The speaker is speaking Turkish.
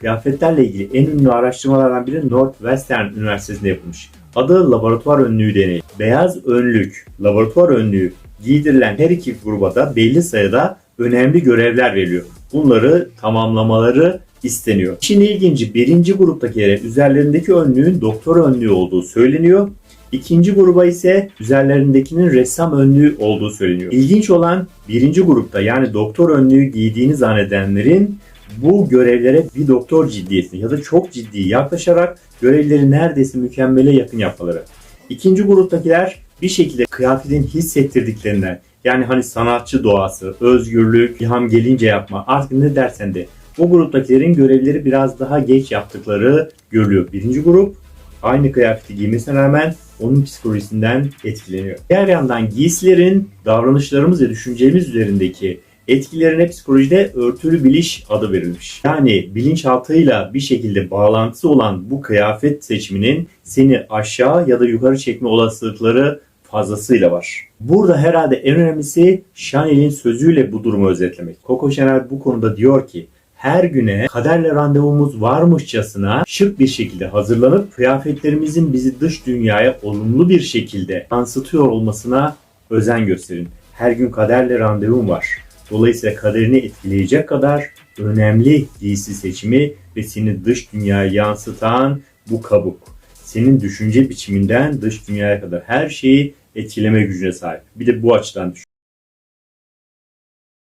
Kıyafetlerle ilgili en ünlü araştırmalardan biri Northwestern Üniversitesi'nde yapılmış. Adı laboratuvar önlüğü deneyi. Beyaz önlük, laboratuvar önlüğü giydirilen her iki gruba da belli sayıda önemli görevler veriliyor. Bunları tamamlamaları isteniyor. İşin ilginci birinci gruptakilere üzerlerindeki önlüğün doktor önlüğü olduğu söyleniyor. İkinci gruba ise üzerlerindekinin ressam önlüğü olduğu söyleniyor. İlginç olan birinci grupta yani doktor önlüğü giydiğini zannedenlerin bu görevlere bir doktor ciddiyetini ya da çok ciddi yaklaşarak görevleri neredeyse mükemmele yakın yapmaları. İkinci gruptakiler bir şekilde kıyafetin hissettirdiklerinden yani hani sanatçı doğası, özgürlük, ilham gelince yapma artık ne dersen de bu gruptakilerin görevleri biraz daha geç yaptıkları görülüyor. Birinci grup aynı kıyafeti giymesine rağmen onun psikolojisinden etkileniyor. Diğer yandan giysilerin davranışlarımız ve düşüncelerimiz üzerindeki etkilerine psikolojide örtülü biliş adı verilmiş. Yani bilinçaltıyla bir şekilde bağlantısı olan bu kıyafet seçiminin seni aşağı ya da yukarı çekme olasılıkları fazlasıyla var. Burada herhalde en önemlisi Chanel'in sözüyle bu durumu özetlemek. Coco Chanel bu konuda diyor ki her güne kaderle randevumuz varmışçasına şık bir şekilde hazırlanıp kıyafetlerimizin bizi dış dünyaya olumlu bir şekilde yansıtıyor olmasına özen gösterin. Her gün kaderle randevum var. Dolayısıyla kaderini etkileyecek kadar önemli giysi seçimi ve seni dış dünyaya yansıtan bu kabuk. Senin düşünce biçiminden dış dünyaya kadar her şeyi etkileme gücüne sahip. Bir de bu açıdan düşün.